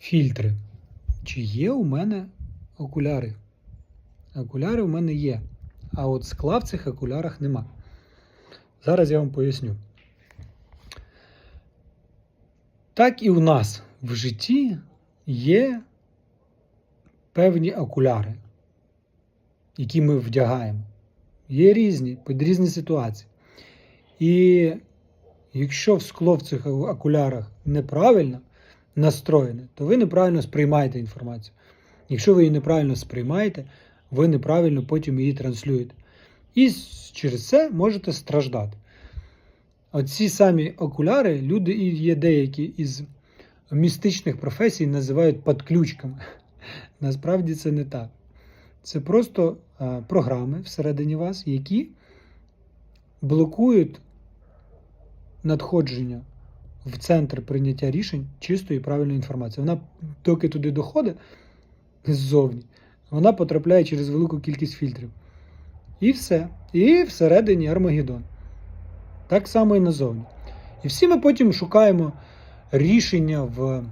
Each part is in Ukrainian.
фільтри. Чи є у мене окуляри? Окуляри у мене є. А от скла в цих окулярах нема. Зараз я вам поясню. Так і у нас в житті є певні окуляри, які ми вдягаємо. Є різні, під різні ситуації. І якщо в скло в цих окулярах неправильно настроєне, то ви неправильно сприймаєте інформацію. Якщо ви її неправильно сприймаєте, ви неправильно потім її транслюєте. І через це можете страждати. Оці самі окуляри, люди і є деякі із містичних професій називають подключками. Насправді це не так. Це просто е, програми всередині вас, які блокують надходження в центр прийняття рішень чистої і правильної інформації. Вона, доки туди доходить ззовні, вона потрапляє через велику кількість фільтрів. І все. І всередині Армагеддон. Так само і назовні. І всі ми потім шукаємо рішення в.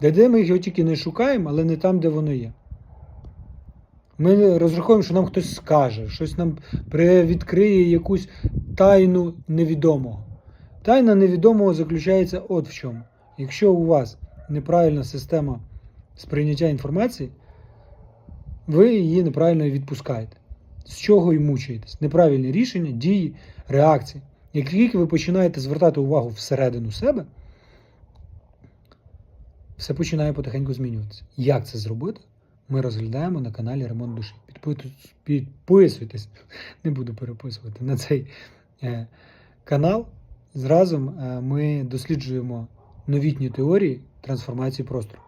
Де, ми його тільки не шукаємо, але не там, де воно є. Ми розраховуємо, що нам хтось скаже, щось нам відкриє якусь тайну невідомого. Тайна невідомого заключається от в чому. Якщо у вас неправильна система сприйняття інформації, ви її неправильно відпускаєте. З чого і мучаєтесь? Неправильні рішення, дії, реакції. Як тільки ви починаєте звертати увагу всередину себе, все починає потихеньку змінюватися. Як це зробити? Ми розглядаємо на каналі Ремонт душі. Підписуйтесь, підписуйтесь, не буду переписувати на цей е, канал. Зразом е, ми досліджуємо новітні теорії трансформації простору.